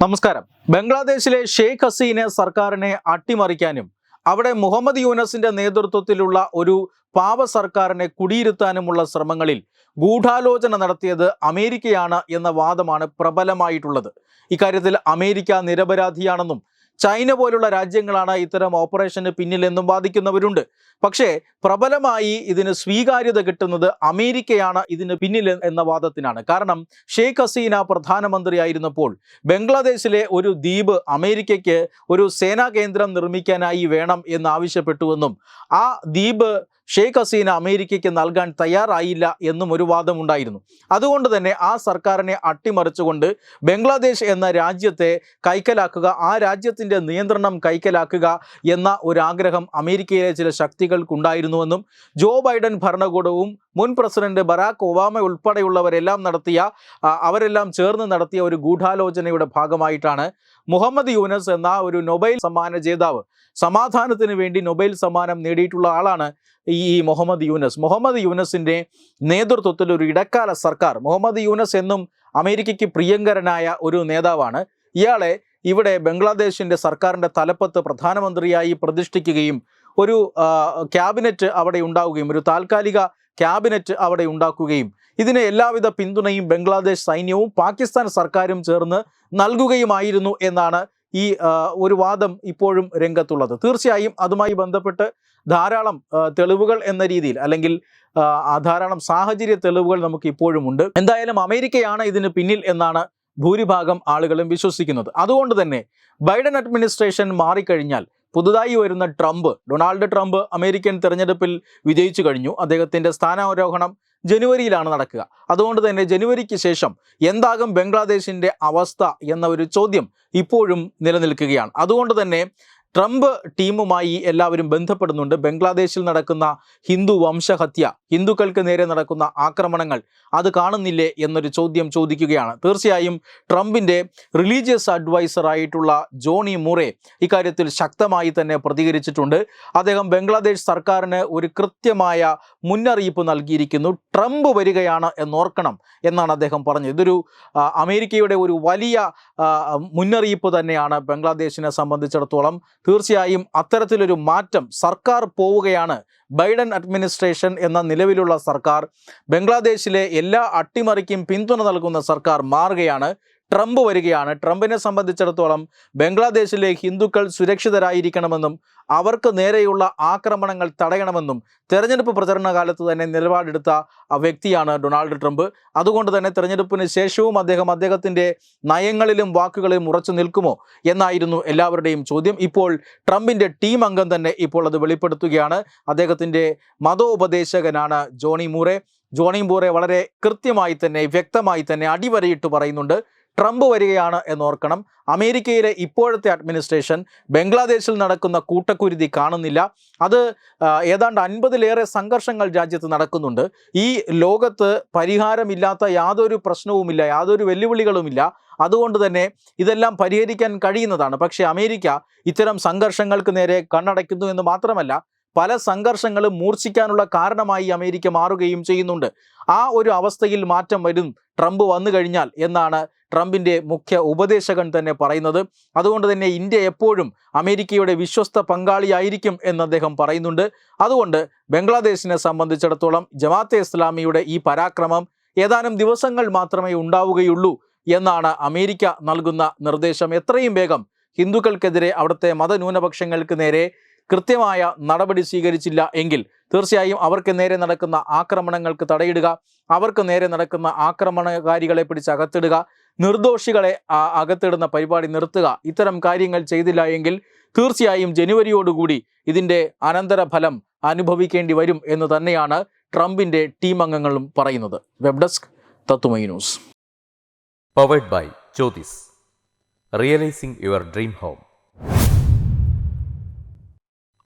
നമസ്കാരം. ബംഗ്ലാദേശിലെ ഷെയ്ഖ് ഹസീനെ സർക്കാരിനെ അട്ടിമറിക്കാനും അവിടെ മുഹമ്മദ് യൂനസിന്റെ നേതൃത്വത്തിലുള്ള ഒരു പാവ സർക്കാരിനെ കുടിയിരുത്താനുമുള്ള ശ്രമങ്ങളിൽ ഗൂഢാലോചന നടത്തിയത് അമേരിക്കയാണ് എന്ന വാദമാണ് പ്രബലമായിട്ടുള്ളത്. ഇക്കാര്യത്തിൽ അമേരിക്ക നിരപരാധിയാണെന്നും ചൈന പോലുള്ള രാജ്യങ്ങളാണ് ഇത്തരം ഓപ്പറേഷന് പിന്നിലെന്നും വാദിക്കുന്നവരുണ്ട്. പക്ഷേ പ്രബലമായി ഇതിന് സ്വീകാര്യത കിട്ടുന്നത് അമേരിക്കയാണ് ഇതിന് പിന്നിൽ എന്ന വാദത്തിനാണ്. കാരണം ഷെയ്ഖ് ഹസീന പ്രധാനമന്ത്രിയായിരുന്നപ്പോൾ ബംഗ്ലാദേശിലെ ഒരു ദ്വീപ് അമേരിക്കയ്ക്ക് ഒരു സേനാ കേന്ദ്രം നിർമ്മിക്കാനായി വേണം എന്നാവശ്യപ്പെട്ടുവെന്നും ആ ദ്വീപ് ഷെയ്ഖ് ഹസീന അമേരിക്കയ്ക്ക് നൽകാൻ തയ്യാറായില്ല എന്നും ഒരു വാദമുണ്ടായിരുന്നു. അതുകൊണ്ട് തന്നെ ആ സർക്കാരിനെ അട്ടിമറിച്ചുകൊണ്ട് ബംഗ്ലാദേശ് എന്ന രാജ്യത്തെ കൈക്കലാക്കുക ആ രാജ്യത്തിന്റെ നിയന്ത്രണം കൈക്കലാക്കുക എന്ന ഒരാഗ്രഹം അമേരിക്കയിലെ ചില ശക്തികൾക്കുണ്ടായിരുന്നുവെന്നും ജോ ബൈഡൻ ഭരണകൂടവും മുൻ പ്രസിഡന്റ് ബറാക്ക് ഒബാമ ഉൾപ്പെടെയുള്ളവരെല്ലാം നടത്തിയ അവരെല്ലാം ചേർന്ന് നടത്തിയ ഒരു ഗൂഢാലോചനയുടെ ഭാഗമായിട്ടാണ് മുഹമ്മദ് യൂനസ് എന്ന ഒരു നൊബൈൽ സമ്മാന ജേതാവ് സമാധാനത്തിന് വേണ്ടി നൊബൈൽ സമ്മാനം നേടിയിട്ടുള്ള ആളാണ് ഈ മുഹമ്മദ് യൂനസ്. മുഹമ്മദ് യൂനസിന്റെ നേതൃത്വത്തിൽ ഒരു ഇടക്കാല സർക്കാർ മുഹമ്മദ് യൂനസ് എന്നും അമേരിക്കയ്ക്ക് പ്രിയങ്കരനായ ഒരു നേതാവാണ്. ഇയാളെ ഇവിടെ ബംഗ്ലാദേശിന്റെ സർക്കാരിന്റെ തലപ്പത്ത് പ്രധാനമന്ത്രിയായി പ്രതിഷ്ഠിക്കുകയും ഒരു ക്യാബിനറ്റ് അവിടെ ഉണ്ടാവുകയും ഒരു താൽക്കാലിക ക്യാബിനറ്റ് അവിടെ ഉണ്ടാക്കുകയും ഇതിന് എല്ലാവിധ പിന്തുണയും ബംഗ്ലാദേശ് സൈന്യവും പാകിസ്ഥാൻ സർക്കാരും ചേർന്ന് നൽകുകയുമായിരുന്നു എന്നാണ് ഈ ഒരു വാദം ഇപ്പോഴും രംഗത്തുള്ളത്. തീർച്ചയായും അതുമായി ബന്ധപ്പെട്ട് ധാരാളം തെളിവുകൾ എന്ന രീതിയിൽ അല്ലെങ്കിൽ ധാരാളം സാഹചര്യ തെളിവുകൾ നമുക്ക് ഇപ്പോഴും ഉണ്ട്. എന്തായാലും അമേരിക്കയാണ് ഇതിന് പിന്നിൽ എന്നാണ് ഭൂരിഭാഗം ആളുകളും വിശ്വസിക്കുന്നത്. അതുകൊണ്ട് തന്നെ ബൈഡൻ അഡ്മിനിസ്ട്രേഷൻ മാറിക്കഴിഞ്ഞാൽ പുതുതായി വരുന്ന ട്രംപ് ഡൊണാൾഡ് ട്രംപ് അമേരിക്കൻ തെരഞ്ഞെടുപ്പിൽ വിജയിച്ചു കഴിഞ്ഞു. അദ്ദേഹത്തിന്റെ സ്ഥാനാരോഹണം ജനുവരിയിലാണ് നടക്കുക. അതുകൊണ്ട് തന്നെ ജനുവരിക്ക് ശേഷം എന്താകും ബംഗ്ലാദേശിന്റെ അവസ്ഥ എന്ന ഒരു ചോദ്യം ഇപ്പോഴും നിലനിൽക്കുകയാണ്. അതുകൊണ്ട് തന്നെ ട്രംപ് ടീമുമായി എല്ലാവരും ബന്ധപ്പെടുന്നുണ്ട്. ബംഗ്ലാദേശിൽ നടക്കുന്ന ഹിന്ദു വംശഹത്യ ഹിന്ദുക്കൾക്ക് നേരെ നടക്കുന്ന ആക്രമണങ്ങൾ അത് കാണുന്നില്ലേ എന്നൊരു ചോദ്യം ചോദിക്കുകയാണ്. തീർച്ചയായും ട്രംപിന്റെ റിലീജിയസ് അഡ്വൈസർ ആയിട്ടുള്ള ജോണി മുറെ ഇക്കാര്യത്തിൽ ശക്തമായി തന്നെ പ്രതികരിച്ചിട്ടുണ്ട്. അദ്ദേഹം ബംഗ്ലാദേശ് സർക്കാരിന് ഒരു കൃത്യമായ മുന്നറിയിപ്പ് നൽകിയിരിക്കുന്നു. ട്രംപ് വരികയാണ് എന്നോർക്കണം എന്നാണ് അദ്ദേഹം പറഞ്ഞത്. ഇതൊരു അമേരിക്കയുടെ ഒരു വലിയ മുന്നറിയിപ്പ് തന്നെയാണ് ബംഗ്ലാദേശിനെ സംബന്ധിച്ചിടത്തോളം തീർച്ചയായും അത്തരത്തിലൊരു മാറ്റം സർക്കാർ പോവുകയാണ്. ബൈഡൻ അഡ്മിനിസ്ട്രേഷൻ എന്ന നിലവിലുള്ള സർക്കാർ ബംഗ്ലാദേശിലെ എല്ലാ അട്ടിമറിക്കും പിന്തുണ നൽകുന്ന സർക്കാർ മാറുകയാണ്. ട്രംപ് വരികയാണ്. ട്രംപിനെ സംബന്ധിച്ചിടത്തോളം ബംഗ്ലാദേശിലെ ഹിന്ദുക്കൾ സുരക്ഷിതരായിരിക്കണമെന്നും അവർക്ക് നേരെയുള്ള ആക്രമണങ്ങൾ തടയണമെന്നും തെരഞ്ഞെടുപ്പ് പ്രചരണ കാലത്ത് തന്നെ നിലപാടെടുത്ത വ്യക്തിയാണ് ഡൊണാൾഡ് ട്രംപ്. അതുകൊണ്ട് തന്നെ തെരഞ്ഞെടുപ്പിന് ശേഷവും അദ്ദേഹം അദ്ദേഹത്തിന്റെ നയങ്ങളിലും വാക്കുകളിലും ഉറച്ചു നിൽക്കുമോ എന്നായിരുന്നു എല്ലാവരുടെയും ചോദ്യം. ഇപ്പോൾ ട്രംപിന്റെ ടീം അംഗം തന്നെ ഇപ്പോൾ അത് വെളിപ്പെടുത്തുകയാണ്. അദ്ദേഹത്തിന്റെ മതോപദേശകനാണ് ജോണി മൂറെ. ജോണി മൂറെ വളരെ കൃത്യമായി തന്നെ വ്യക്തമായി തന്നെ അടിവരയിട്ട് പറയുന്നുണ്ട്. ട്രംപ് വരികയാണ് എന്നോർക്കണം. അമേരിക്കയിലെ ഇപ്പോഴത്തെ അഡ്മിനിസ്ട്രേഷൻ ബംഗ്ലാദേശിൽ നടക്കുന്ന കൂട്ടക്കുരുതി കാണുന്നില്ല. അത് ഏതാണ്ട് അൻപതിലേറെ സംഘർഷങ്ങൾ രാജ്യത്ത് നടക്കുന്നുണ്ട്. ഈ ലോകത്ത് പരിഹാരമില്ലാത്ത യാതൊരു പ്രശ്നവുമില്ല യാതൊരു വെല്ലുവിളികളുമില്ല. അതുകൊണ്ട് തന്നെ ഇതെല്ലാം പരിഹരിക്കാൻ കഴിയുന്നതാണ്. പക്ഷേ അമേരിക്ക ഇത്തരം സംഘർഷങ്ങൾക്ക് നേരെ കണ്ണടയ്ക്കുന്നു എന്ന് മാത്രമല്ല പല സംഘർഷങ്ങളും മൂർച്ഛിക്കാനുള്ള കാരണമായി അമേരിക്ക മാറുകയും ചെയ്യുന്നുണ്ട്. ആ ഒരു അവസ്ഥയിൽ മാറ്റം വരും. ട്രംപ് വന്നു കഴിഞ്ഞാൽ എന്നാണ് ട്രംപിന്റെ മുഖ്യ ഉപദേശകൻ തന്നെ പറയുന്നത്. അതുകൊണ്ട് തന്നെ ഇന്ത്യ എപ്പോഴും അമേരിക്കയുടെ വിശ്വസ്ത പങ്കാളിയായിരിക്കും എന്ന് അദ്ദേഹം പറയുന്നുണ്ട്. അതുകൊണ്ട് ബംഗ്ലാദേശിനെ സംബന്ധിച്ചിടത്തോളം ജമാഅത്തെ ഇസ്ലാമിയുടെ ഈ പരാക്രമം ഏതാനും ദിവസങ്ങൾ മാത്രമേ ഉണ്ടാവുകയുള്ളൂ എന്നാണ് അമേരിക്ക നൽകുന്ന നിർദ്ദേശം. എത്രയും വേഗം ഹിന്ദുക്കൾക്കെതിരെ അവിടുത്തെ മതന്യൂനപക്ഷങ്ങൾക്ക് നേരെ കൃത്യമായ നടപടി സ്വീകരിച്ചില്ല എങ്കിൽ തീർച്ചയായും അവർക്ക് നേരെ നടക്കുന്ന ആക്രമണങ്ങൾക്ക് തടയിടുക അവർക്ക് നേരെ നടക്കുന്ന ആക്രമണകാരികളെ പിടിച്ച് അകത്തിടുക നിർദോഷികളെ അകത്തിടുന്ന പരിപാടി നിർത്തുക ഇത്തരം കാര്യങ്ങൾ ചെയ്തില്ല എങ്കിൽ തീർച്ചയായും ജനുവരിയോടുകൂടി ഇതിന്റെ അനന്തരഫലം അനുഭവിക്കേണ്ടി വരും എന്ന് തന്നെയാണ് ട്രംപിന്റെ ടീം അംഗങ്ങളും പറയുന്നത്. വെബ് ഡെസ്ക് തത്തുമൈ news. Powered by Jyothis realising your dream home